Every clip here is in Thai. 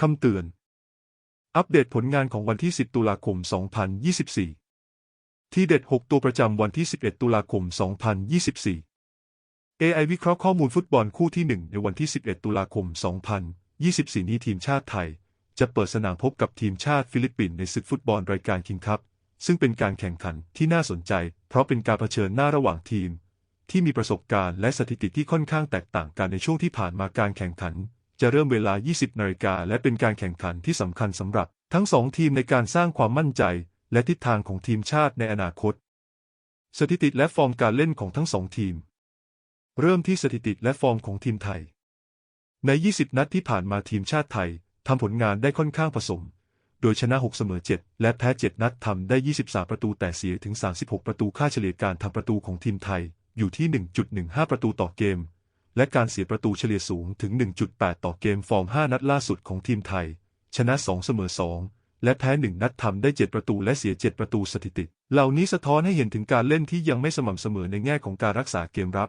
คำเตือน อัปเดตผลงานของวันที่ 10 ตุลาคม 2024 ที่เด็ด 6 ตัวประจำวันที่ 11 ตุลาคม 2024 AI วิเคราะห์ข้อมูลฟุตบอลคู่ที่ 1 ในวันที่ 11 ตุลาคม 2024 นี้ทีมชาติไทย จะเปิดสนามพบกับทีมชาติฟิลิปปินส์ในศึกฟุตบอลรายการคิงคัพ ซึ่งเป็นการแข่งขันที่น่าสนใจ เพราะเป็นการเผชิญหน้าระหว่างทีมที่มีประสบการณ์และสถิติที่ค่อนข้างแตกต่างกันในช่วงที่ผ่านมาการแข่งขัน จะเริ่มเวลา 20นาฬิกาและเป็นการแข่งขันที่สำคัญสำหรับ ทั้งสองทีมในการสร้างความมั่นใจ และทิศทางของทีมชาติในอนาคต สถิติและฟอร์มการเล่นของทั้งสองทีม เริ่มที่สถิติและฟอร์มของทีมไทย ใน 20 นัดที่ผ่านมาทีมชาติไทยทำผลงานได้ค่อนข้างผสม โดยชนะ 6 เสมอ 7 และแพ้ 7 นัดทำได้ 23 ประตูแต่เสียถึง 36 ประตูค่าเฉลี่ยการทำประตูของทีมไทยอยู่ที่ 1.15 ประตูต่อเกม และการเสียประตูเฉลี่ยสูงถึง 1.8 ต่อเกมฟอร์ม 5 นัดล่าสุดของทีมไทย ชนะ 2 เสมอ 2 และแพ้ 1 นัดทำได้ 7 ประตูและเสีย 7 ประตูสถิติ เหล่านี้สะท้อนให้เห็นถึงการเล่นที่ยังไม่สม่ำเสมอในแง่ของการรักษาเกมรับ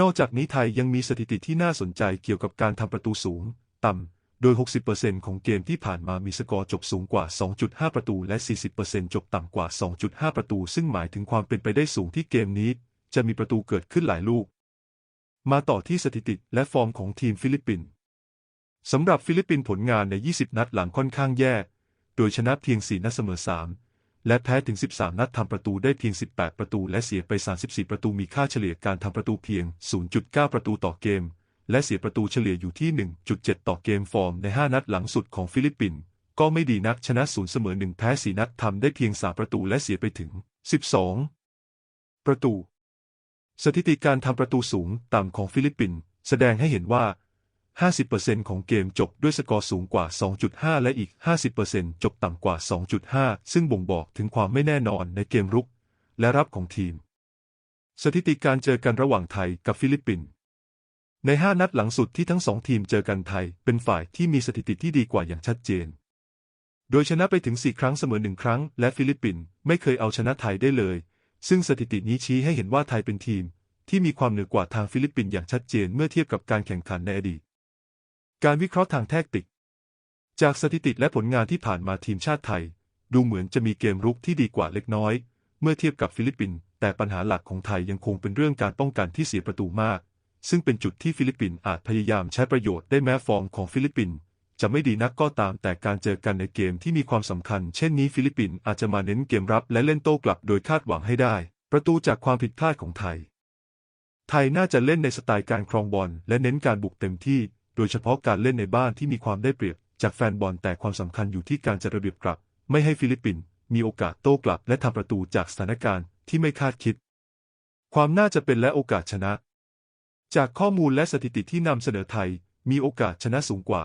นอกจากนี้ไทยยังมีสถิติที่น่าสนใจเกี่ยวกับการทำประตูสูง ต่ำ โดย 60%ของเกมที่ผ่านมามีสกอร์จบสูงกว่า 2.5 ประตูและ 40%จบต่ำกว่า 2.5 ประตู ซึ่งหมายถึงความเป็นไปได้สูงที่เกมนี้ จะมีประตูเกิดขึ้นหลายลูก มาต่อที่สถิติและฟอร์มของทีมฟิลิปปินส์สำหรับฟิลิปปินส์ผลงานใน 20 นัดหลังค่อนข้างแย่ โดยชนะเพียง 4 นัดเสมอ 3 และแพ้ถึง 13 นัดทำประตูได้เพียง 18 ประตู และเสียไป 34 ประตูมีค่าเฉลี่ยการทำประตูเพียง 0.9 ประตูต่อเกม และเสียประตูเฉลี่ยอยู่ที่ 1.7 ต่อเกมฟอร์มใน 5 นัดหลังสุดของฟิลิปปินส์ก็ไม่ดีนักชนะ 0 เสมอ 1 แพ้ 4 นัดทำได้เพียง 3 ประตูและเสียไปถึง 12 ประตู สถิติการทำประตูสูงต่ำของฟิลิปปินส์แสดงให้เห็นว่า 50%ของเกมจบด้วยสกอร์สูงกว่า 2.5 และอีก 50%จบต่ำกว่า 2.5 ซึ่งบ่งบอกถึงความไม่แน่นอนในเกมรุก และรับของทีม สถิติการเจอกันระหว่างไทยกับฟิลิปปินส์ใน 5 นัดหลังสุดที่ทั้งสองทีมเจอกันไทย เป็นฝ่ายที่มีสถิติที่ดีกว่าอย่างชัดเจน โดยชนะไปถึง 4 ครั้งเสมอหนึ่งครั้ง และฟิลิปปินส์ไม่เคยเอาชนะไทยได้เลย ซึ่งสถิตินี้ชี้ให้เห็นว่าไทยเป็นทีม ที่มีความเหนือกว่าทางฟิลิปปินส์อย่างชัดเจนเมื่อเทียบกับการแข่งขันในอดีต การวิเคราะห์ทางแทคติก จากสถิติและผลงานที่ผ่านมาทีมชาติไทย ดูเหมือนจะมีเกมรุกที่ดีกว่าเล็กน้อย เมื่อเทียบกับฟิลิปปินส์แต่ปัญหาหลักของไทยยังคงเป็นเรื่องการป้องกันที่เสียประตูมาก ซึ่งเป็นจุดที่ฟิลิปปินส์อาจพยายามใช้ประโยชน์ได้แม้ฟอร์มของฟิลิปปินส์ จะไม่ดีนักก็ตามแต่การเจอกันในเกมที่มีความสำคัญเช่นนี้ฟิลิปปินส์อาจจะมาเน้นเกมรับและเล่นโต้กลับโดยคาดหวังให้ได้ ประตูจากความผิดพลาดของไทย ไทยน่าจะเล่นในสไตล์การครองบอลและเน้นการบุกเต็มที่ โดยเฉพาะการเล่นในบ้านที่มีความได้เปรียบ จากแฟนบอลแต่ความสำคัญอยู่ที่การจัดระเบียบกลับ ไม่ให้ฟิลิปปินส์มีโอกาสโต้กลับและทำประตูจากสถานการณ์ที่ไม่คาดคิด ความน่าจะเป็นและโอกาสชนะ จากข้อมูลและสถิติที่นำเสนอไทย มีโอกาสชนะสูงกว่า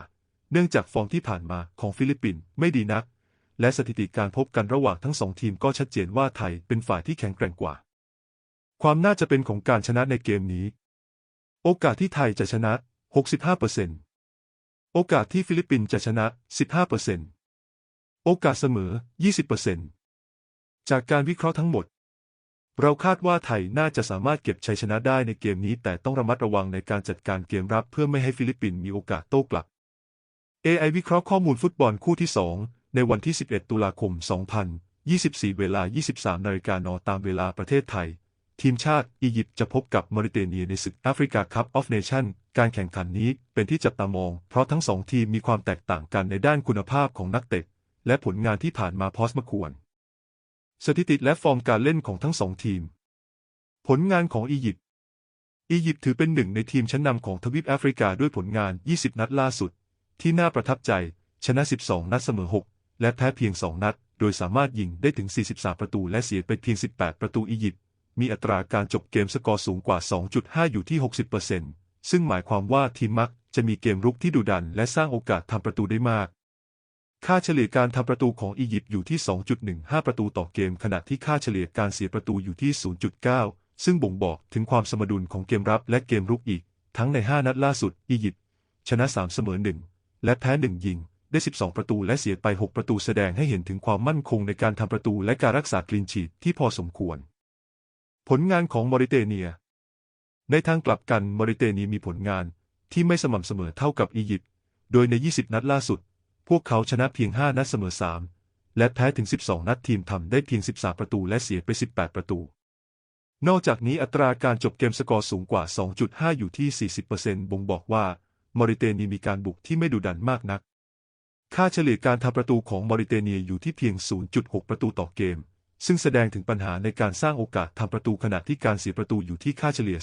เนื่องจากฟอร์มที่ผ่านมาของฟิลิปปินส์ไม่ดีนัก และสถิติการพบกันระหว่างทั้งสองทีมก็ชัดเจนว่าไทยเป็นฝ่ายที่แข็งแกร่งกว่า ความน่าจะเป็นของการชนะในเกมนี้ โอกาสที่ไทยจะชนะ 65%โอกาสที่ฟิลิปปินส์จะชนะ 15%โอกาสเสมอ 20%จากการวิเคราะห์ทั้งหมดเราคาดว่าไทยน่าจะสามารถเก็บชัยชนะได้ในเกมนี้ แต่ต้องระมัดระวังในการจัดการเกมรับเพื่อไม่ให้ฟิลิปปินส์มีโอกาสโต้กลับ AI วิเคราะห์ข้อมูลฟุตบอลคู่ที่ 2 ในวันที่ 11 ตุลาคม 2024 เวลา 23 นาฬิกานตามเวลาประเทศไทย ทีมชาติอียิปต์จะพบกับมอริเตเนียในศึกแอฟริกาคัพออฟเนชั่นการแข่งขันนี้เป็นที่จับตามอง เพราะทั้งสองทีมมีความแตกต่างกันในด้านคุณภาพของนักเตะ และผลงานที่ผ่านมาพอสมควร สถิติและฟอร์มการเล่นของทั้งสองทีม ผลงานของอียิปต์อียิปต์ถือเป็นหนึ่งในทีมชั้นนำของทวีปแอฟริกาด้วยผลงาน 20 นัดล่าสุด ที่น่าประทับใจ ชนะ 12 นัดเสมอ 6 และแพ้เพียง 2 นัด โดยสามารถยิงได้ถึง 43 ประตูและเสียไปเพียง 18 ประตูอียิปต์มีอัตราการจบเกมสกอร์สูงกว่า 2.5 อยู่ที่ 60%ซึ่งหมายความว่าทีมมักจะมีเกมรุกที่ดุดันและสร้างโอกาสทำประตูได้มาก ค่าเฉลี่ยการทำประตูของอียิปต์อยู่ที่ 2.15 ประตูต่อเกม ขณะที่ค่าเฉลี่ยการเสียประตูอยู่ที่ 0.9 ซึ่งบ่งบอกถึงความสมดุลของเกมรับและเกมรุกอีก ทั้งใน 5 นัดล่าสุด อียิปต์ชนะ 3 เสมอ 1 และแพ้1ยิง ได้ 12 ประตูและเสียไป 6 ประตูแสดงให้เห็นถึงความมั่นคงในการทำประตูและการรักษากลีนชีทที่พอสมควร ผลงานของมอริเตเนีย ในทางกลับกันมอริเตเนียมีผลงานที่ไม่สม่ำเสมอเท่ากับอียิปต์ โดยใน 20 นัดล่าสุด พวกเขาชนะเพียง 5 นัดเสมอ 3 และแพ้ถึง 12 นัดทีมทำได้เพียง 13 ประตูและเสียไป 18 ประตู นอกจากนี้อัตราการจบเกมสกอร์สูงกว่า 2.5 อยู่ที่ 40%บ่งบอกว่า มอริเตเนียมีการบุกที่ไม่ดุดันมากนัก ค่าเฉลี่ยการทำประตูของมอริเตเนียอยู่ที่เพียง 0.6 ประตูต่อเกม ซึ่งแสดงถึงปัญหาในการสร้างโอกาสทำประตูขณะที่การเสียประตูอยู่ที่ค่าเฉลี่ย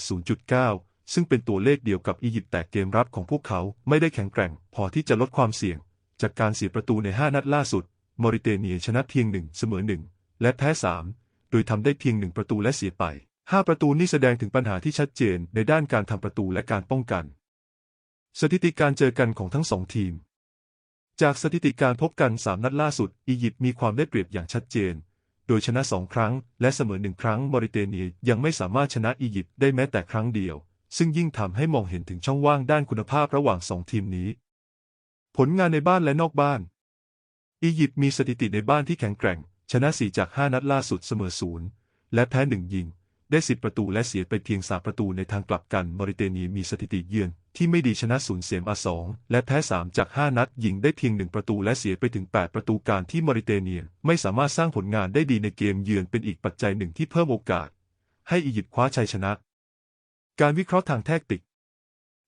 0.9 ซึ่งเป็นตัวเลขเดียวกับอียิปต์แต่เกมรับของพวกเขาไม่ได้แข็งแกร่ง พอที่จะลดความเสี่ยง จากการเสียประตูใน 5 นัดล่าสุด มอริเตเนียชนะเพียง 1 เสมอ 1 และแพ้ 3 โดยทำได้เพียง 1 ประตูและเสียไป 5 ประตูนี้แสดงถึงปัญหาที่ชัดเจนในด้านการทำประตูและการป้องกัน สถิติการเจอกันของทั้งสองทีม จากสถิติการพบกัน3นัดล่าสุด อียิปต์มีความได้เปรียบอย่างชัดเจน โดยชนะสองครั้ง และเสมอหนึ่งครั้งมอริเตเนียยังไม่สามารถชนะอียิปต์ได้แม้แต่ครั้งเดียว ซึ่งยิ่งทำให้มองเห็นถึงช่องว่างด้านคุณภาพระหว่างสองทีมนี้ ผลงานในบ้านและนอกบ้าน อียิปต์มีสถิติในบ้านที่แข็งแกร่ง ชนะ4จาก5นัดล่าสุดเสมอศูนย์และแพ้หนึ่งยิง ได้10ประตูและเสียไปเพียง3ประตูในทางกลับกันมอริเตเนียมีสถิติเยือนที่ไม่ดีชนะศูนย์เสียมา2และแพ้3จาก5นัดยิงได้เพียง1ประตูและเสียไปถึง8ประตูการที่มอริเตเนียไม่สามารถสร้างผลงานได้ดีในเกมเยือนเป็นอีกปัจจัยหนึ่งที่เพิ่มโอกาส ให้อียิปต์คว้าชัยชนะ การวิเคราะห์ทางแทคติก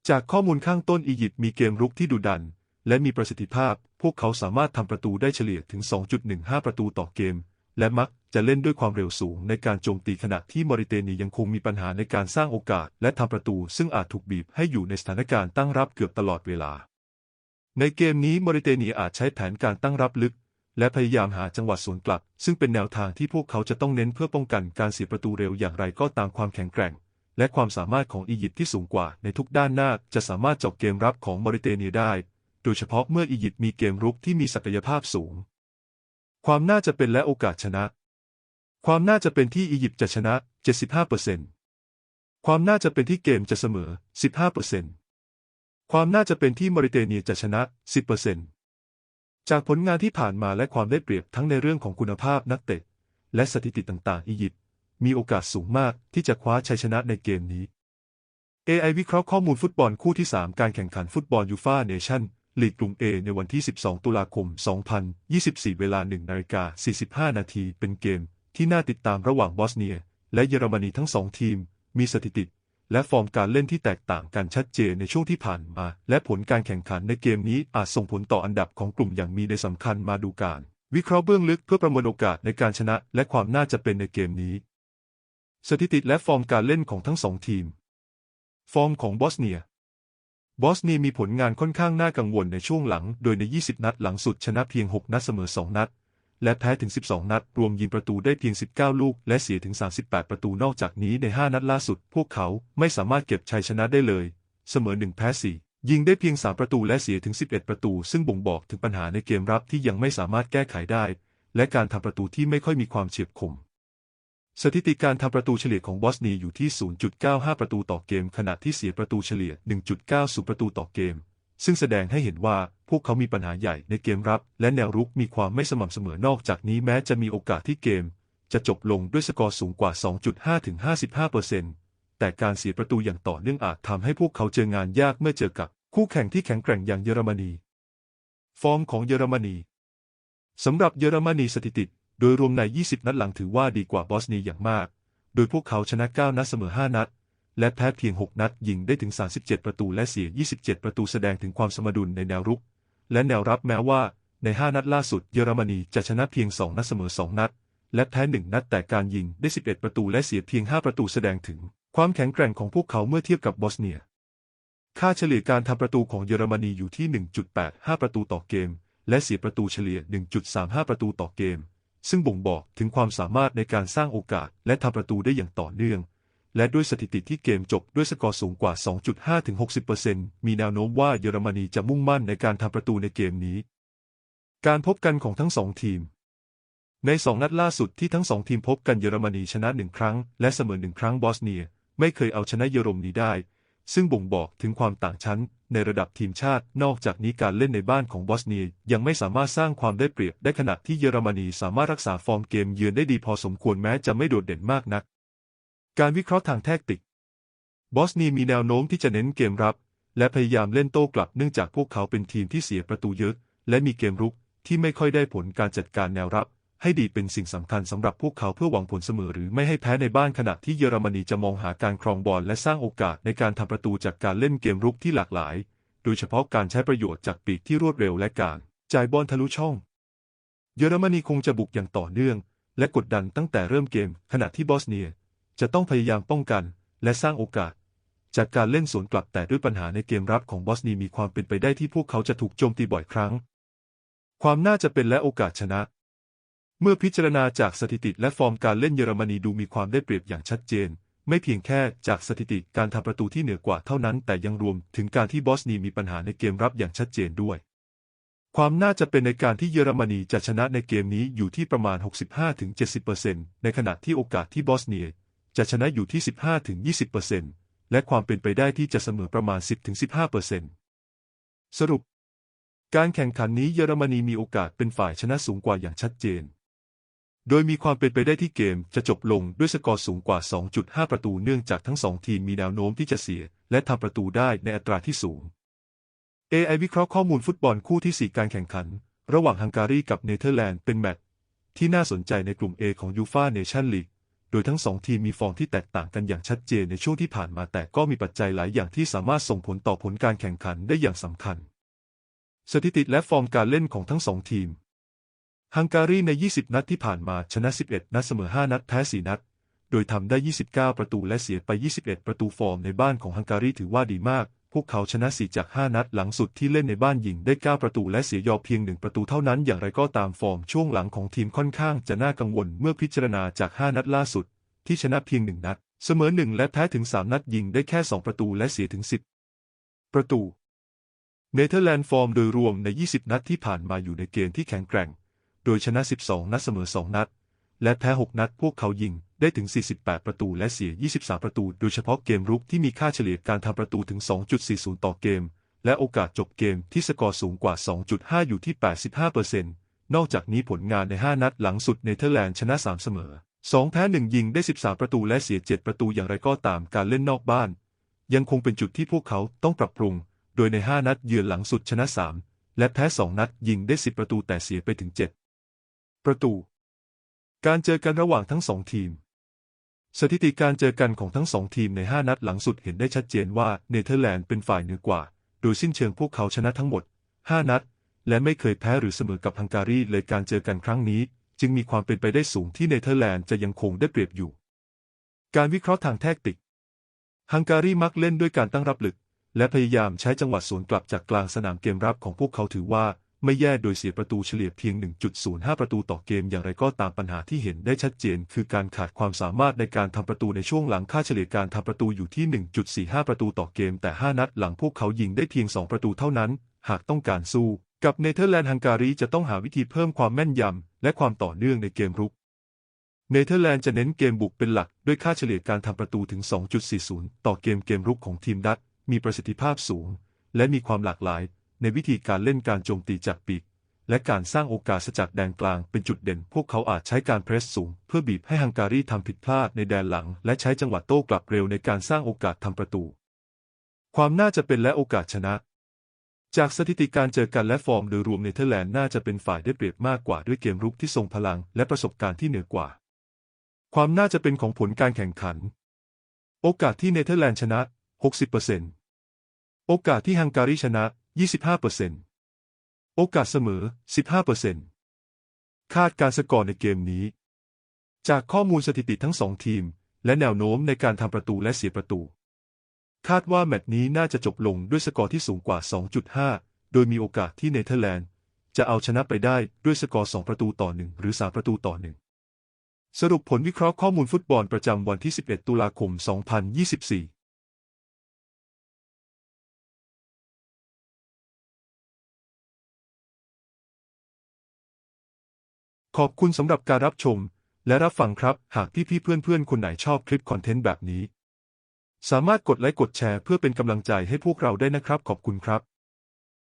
จากข้อมูลข้างต้นอียิปต์มีเกมรุกที่ดุดัน และมีประสิทธิภาพ พวกเขาสามารถทำประตูได้เฉลี่ยถึง 2.15 ประตูต่อเกม และมัก จะเล่นด้วยความเร็วสูงในการโจมตีขณะที่มอริเตเนียยังคงมีปัญหาในการสร้างโอกาสและทำประตู ซึ่งอาจถูกบีบให้อยู่ในสถานการณ์ตั้งรับเกือบตลอดเวลา ในเกมนี้มอริเตเนียอาจใช้แผนการตั้งรับลึก และพยายามหาจังหวะสวนกลับ ซึ่งเป็นแนวทางที่พวกเขาจะต้องเน้นเพื่อป้องกันการเสียประตูเร็วอย่างไรก็ตามความแข็งแกร่ง และความสามารถของอียิปต์ที่สูงกว่าในทุกด้านหน้าจะสามารถจบเกมรับของมอริเตเนียได้ โดยเฉพาะเมื่ออียิปต์มีเกมรุกที่มีศักยภาพสูง ความน่าจะเป็นและโอกาสชนะ ความน่าจะเป็นที่อียิปต์จะชนะ 75%ความน่าจะเป็นที่เกมจะเสมอ 15%ความน่าจะเป็นที่มอริเตเนียจะชนะ 10%จากผลงานที่ผ่านมาและความได้เปรียบทั้งในเรื่องของคุณภาพนักเตะ และสถิติต่างๆ อียิปต์มีโอกาสสูงมากที่จะคว้าชัยชนะในเกมนี้ AI วิเคราะห์ข้อมูลฟุตบอลคู่ที่ 3 การแข่งขันฟุตบอลยูฟาเนชั่นลีกกลุ่ม A ในวันที่ 12 ตุลาคม 2024 เวลา 1 นาฬิกา 45 นาที เป็นเกม ที่น่าติดตามระหว่างบอสเนีย และเยอรมนีทั้งสองทีม มีสถิติ และฟอร์มการเล่นที่แตกต่างกันชัดเจนในช่วงที่ผ่านมา และผลการแข่งขันในเกมนี้อาจส่งผลต่ออันดับของกลุ่มอย่างมีในสำคัญมาดูการ วิเคราะห์เบื้องลึกเพื่อประเมินโอกาสในการชนะ และความน่าจะเป็นในเกมนี้ สถิติและฟอร์มการเล่นของทั้งสองทีม ฟอร์มของบอสเนียบอสเนียมีผลงานค่อนข้างน่ากังวลในช่วงหลัง โดยใน 20 นัดหลังสุดชนะเพียง 6 นัดเสมอ 2 นัด และแพ้ถึง 12 นัด รวมยิงประตูได้เพียง 19 ลูก และเสียถึง 38 ประตูนอกจากนี้ใน 5 นัดล่าสุด พวกเขาไม่สามารถเก็บชัยชนะได้เลย เสมอ 1 แพ้ 4 ยิงได้เพียง 3 ประตูและเสียถึง 11 ประตู ซึ่งบ่งบอกถึงปัญหาในเกมรับที่ยังไม่สามารถแก้ไขได้ และการทำประตูที่ไม่ค่อยมีความเฉียบคม สถิติการทำประตูเฉลี่ยของบอสเนียอยู่ที่ 0.95 ประตูต่อเกม ขณะที่เสียประตูเฉลี่ย 1.90 ประตูต่อเกม ซึ่งแสดงให้เห็นว่าพวกเขามีปัญหาใหญ่ในเกมรับ และแนวรุกมีความไม่สม่ำเสมอนอกจากนี้แม้จะมีโอกาสที่เกม จะจบลงด้วยสกอร์สูงกว่า 2.5 ถึง 55%แต่การเสียประตูอย่างต่อเนื่องอาจทำให้พวกเขาเจองานยากเมื่อเจอกับคู่แข่งที่แข็งแกร่งอย่างเยอรมนี ฟอร์มของเยอรมนีสำหรับเยอรมนีสถิติ โดยรวมใน 20 นัดหลังถือว่าดีกว่าบอสเนียอย่างมาก โดยพวกเขาชนะ 9 นัดเสมอ 5 นัด และแพ้เพียง 6 นัดยิงได้ถึง 37 ประตูและเสีย 27 ประตูแสดงถึงความสมดุลในแนวรุก และแนวรับแม้ว่า ใน 5 นัดล่าสุดเยอรมนีจะชนะเพียง 2 นัดเสมอ 2 นัด และแพ้ 1 นัดแต่การยิงได้ 11 ประตูและเสียเพียง 5 ประตูแสดงถึง ความแข็งแกร่งของพวกเขาเมื่อเทียบกับบอสเนีย ค่าเฉลี่ยการทำประตูของเยอรมนีอยู่ที่ 1.85 ประตูต่อเกม และเสียประตูเฉลี่ย 1.35 ประตูต่อเกม ซึ่งบ่งบอกถึงความสามารถในการสร้างโอกาสและทำประตูได้อย่างต่อเนื่อง และด้วยสถิติที่เกมจบด้วยสกอร์สูงกว่า 2.5ถึง60%มีแนวโน้มว่าเยอรมนีจะมุ่งมั่นในการทำประตูในเกมนี้ การพบกันของทั้งสองทีม ในสองนัดล่าสุดที่ทั้งสองทีมพบกันเยอรมนีชนะหนึ่งครั้ง และเสมอหนึ่งครั้งบอสเนีย ไม่เคยเอาชนะเยอรมนีได้ ซึ่งบ่งบอกถึงความต่างชั้น ในระดับทีมชาติ นอกจากนี้การเล่นในบ้านของบอสเนียยังไม่สามารถสร้างความได้เปรียบได้ขณะที่เยอรมนีสามารถรักษาฟอร์มเกมเยือนได้ดีพอสมควรแม้จะไม่โดดเด่นมากนัก การวิเคราะห์ทางแทคติก บอสเนียมีแนวโน้มที่จะเน้นเกมรับ และพยายามเล่นโต้กลับเนื่องจากพวกเขาเป็นทีมที่เสียประตูเยอะ และมีเกมรุกที่ไม่ค่อยได้ผลการจัดการแนวรับ ให้ดีเป็นสิ่งสำคัญสำหรับพวกเขาเพื่อหวังผลเสมอหรือไม่ให้แพ้ในบ้านขณะที่เยอรมนีจะมองหาการครองบอลและสร้างโอกาสในการทำประตูจากการเล่นเกมรุกที่หลากหลาย โดยเฉพาะการใช้ประโยชน์จากปีกที่รวดเร็วและการจ่ายบอลทะลุช่อง เยอรมนีคงจะบุกอย่างต่อเนื่อง และกดดันตั้งแต่เริ่มเกม ขณะที่บอสเนีย จะต้องพยายามป้องกัน และสร้างโอกาส จากการเล่นสวนกลับแต่ด้วยปัญหาในเกมรับของบอสเนียมีความเป็นไปได้ที่พวกเขาจะถูกโจมตีบ่อยครั้ง ความน่าจะเป็นและโอกาสชนะ เมื่อพิจารณาจากสถิติและฟอร์มการเล่นเยอรมนีดูมีความได้เปรียบอย่างชัดเจน ไม่เพียงแค่จากสถิติการทำประตูที่เหนือกว่าเท่านั้น แต่ยังรวมถึงการที่บอสเนียมีปัญหาในเกมรับอย่างชัดเจนด้วยความน่าจะเป็นในการที่เยอรมนีจะชนะในเกมนี้อยู่ที่ประมาณ 65-70%ในขณะที่โอกาสที่บอสเนีย จะชนะอยู่ที่ 15-20%และความเป็นไปได้ที่จะเสมอประมาณ 10-15%สรุป การแข่งขันนี้เยอรมนีมีโอกาสเป็นฝ่ายชนะสูงกว่าอย่างชัดเจน โดยมีความเป็นไปได้ที่เกมจะจบลงด้วยสกอร์สูงกว่า 2.5 ประตูเนื่องจากทั้งสองทีมมีแนวโน้มที่จะเสีย และทำประตูได้ในอัตราที่สูง AI วิเคราะห์ข้อมูลฟุตบอลคู่ที่ 4 การแข่งขัน ระหว่างฮังการีกับเนเธอร์แลนด์เป็นแมตช์ที่น่าสนใจในกลุ่ม A ของยูฟาเนชั่นลีก โดยทั้งสองทีมมีฟอร์มที่แตกต่างกันอย่างชัดเจนในช่วงที่ผ่านมาแต่ก็มีปัจจัยหลายอย่างที่สามารถส่งผลต่อผลการแข่งขันได้อย่างสำคัญ สถิติและฟอร์มการเล่นของทั้งสองทีม ฮังการีใน 20 นัดที่ผ่านมาชนะ 11 นัดเสมอ 5 นัดแพ้ 4 นัด โดยทำได้ 29 ประตูและเสียไป 21 ประตูฟอร์มในบ้านของฮังการีถือว่าดีมาก พวกเขาชนะ 4 จาก 5 นัดหลังสุดที่เล่นในบ้านยิงได้ 9 ประตูและเสียยอเพียง 1 ประตูเท่านั้น อย่างไรก็ตามฟอร์มช่วงหลังของทีมค่อนข้างจะน่ากังวลเมื่อพิจารณาจาก 5 นัดล่าสุด ที่ชนะเพียง 1 นัด เสมอ 1 และแพ้ถึง 3 นัดยิงได้แค่ 2 ประตูและเสียถึง 10 ประตู เนเธอร์แลนด์ฟอร์มโดยรวมใน 20 นัดที่ผ่านมาอยู่ในเกณฑ์ที่แข็งแกร่ง โดยชนะ 12 นัดเสมอ 2 นัด และแพ้ 6 นัดพวกเขายิง ได้ถึง 48 ประตูและเสีย 23 ประตู โดยเฉพาะเกมรุกที่มีค่าเฉลี่ยการทำประตูถึง 2.40 ต่อเกม และโอกาสจบเกมที่สกอร์สูงกว่า 2.5 อยู่ที่ 85%นอกจากนี้ผลงานใน 5 นัดหลังสุดเนเธอร์แลนด์ชนะ 3 เสมอ 2 แพ้ 1 ยิงได้ 13 ประตูและเสีย 7 ประตูอย่างไรก็ตามการเล่นนอกบ้าน ยังคงเป็นจุดที่พวกเขาต้องปรับปรุง โดยใน 5 นัดเยือนหลังสุดชนะ 3 และแพ้ 2 นัดยิงได้ 10 ประตูแต่เสียไปถึง 7 ประตู การเจอกันระหว่างทั้งสองทีม สถิติการเจอกันของทั้งสองทีมใน 5 นัดหลังสุดเห็นได้ชัดเจนว่าเนเธอร์แลนด์เป็นฝ่ายเหนือกว่า โดยสิ้นเชิงพวกเขาชนะทั้งหมด 5 นัด และไม่เคยแพ้หรือเสมอกับฮังการีเลยการเจอกันครั้งนี้ จึงมีความเป็นไปได้สูงที่เนเธอร์แลนด์จะยังคงได้เปรียบอยู่ การวิเคราะห์ทางแทคติก ฮังการีมักเล่นด้วยการตั้งรับลึก และพยายามใช้จังหวะสวนกลับจากกลางสนามเกมรับของพวกเขาถือว่า ไม่แย่โดยเสียประตูเฉลี่ยเพียง 1.05 ประตูต่อเกมอย่างไรก็ตามปัญหาที่เห็นได้ชัดเจน คือการขาดความสามารถในการทำประตูในช่วงหลังค่าเฉลี่ยการทำประตูอยู่ที่ 1.45 ประตูต่อเกมแต่ 5 นัดหลังพวกเขายิงได้เพียง 2 ประตูเท่านั้น หากต้องการสู้ กับเนเธอร์แลนด์ฮังการีจะต้องหาวิธีเพิ่มความแม่นยำและความต่อเนื่องในเกมรุกเนเธอร์แลนด์จะเน้นเกมบุกเป็นหลัก ด้วยค่าเฉลี่ยการทำประตูถึง 2.40 ต่อเกมเกมรุกของทีมดัตมีประสิทธิภาพสูง และมีความหลากหลาย ในวิธีการเล่นการโจมตีจากปีก และการสร้างโอกาสจากแดนกลางเป็นจุดเด่น พวกเขาอาจใช้การเพรสสูง เพื่อบีบให้ฮังการีทำผิดพลาดในแดนหลัง และใช้จังหวะโต้กลับเร็วในการสร้างโอกาสทำประตู ความน่าจะเป็นและโอกาสชนะ จากสถิติการเจอกันและฟอร์มโดยรวมเนเธอร์แลนด์น่าจะเป็นฝ่ายได้เปรียบมากกว่าด้วยเกมรุกที่ทรงพลัง และประสบการณ์ที่เหนือกว่า ความน่าจะเป็นของผลการแข่งขัน โอกาสที่เนเธอร์แลนด์ชนะ 60%โอกาสที่ฮังการีชนะ 25%โอกาสเสมอ 15%คาดการสกอร์ในเกมนี้ จากข้อมูลสถิติทั้งสองทีม และแนวโน้มในการทำประตูและเสียประตู คาดว่าแมตช์นี้น่าจะจบลงด้วยสกอร์ที่สูงกว่า 2.5 โดยมีโอกาสที่เนเธอร์แลนด์ จะเอาชนะไปได้ด้วยสกอร์ 2 ประตูต่อ 1 หรือ 3 ประตูต่อ 1 สรุปผลวิเคราะห์ข้อมูลฟุตบอลประจำวันที่ 11 ตุลาคม 2024 ขอบคุณสำหรับการรับชม และรับฟังครับ หากพี่ๆเพื่อนๆ คนไหนชอบคลิปคอนเทนต์แบบนี้ สามารถกดไลค์กดแชร์เพื่อเป็นกำลังใจให้พวกเราได้นะครับ ขอบคุณครับ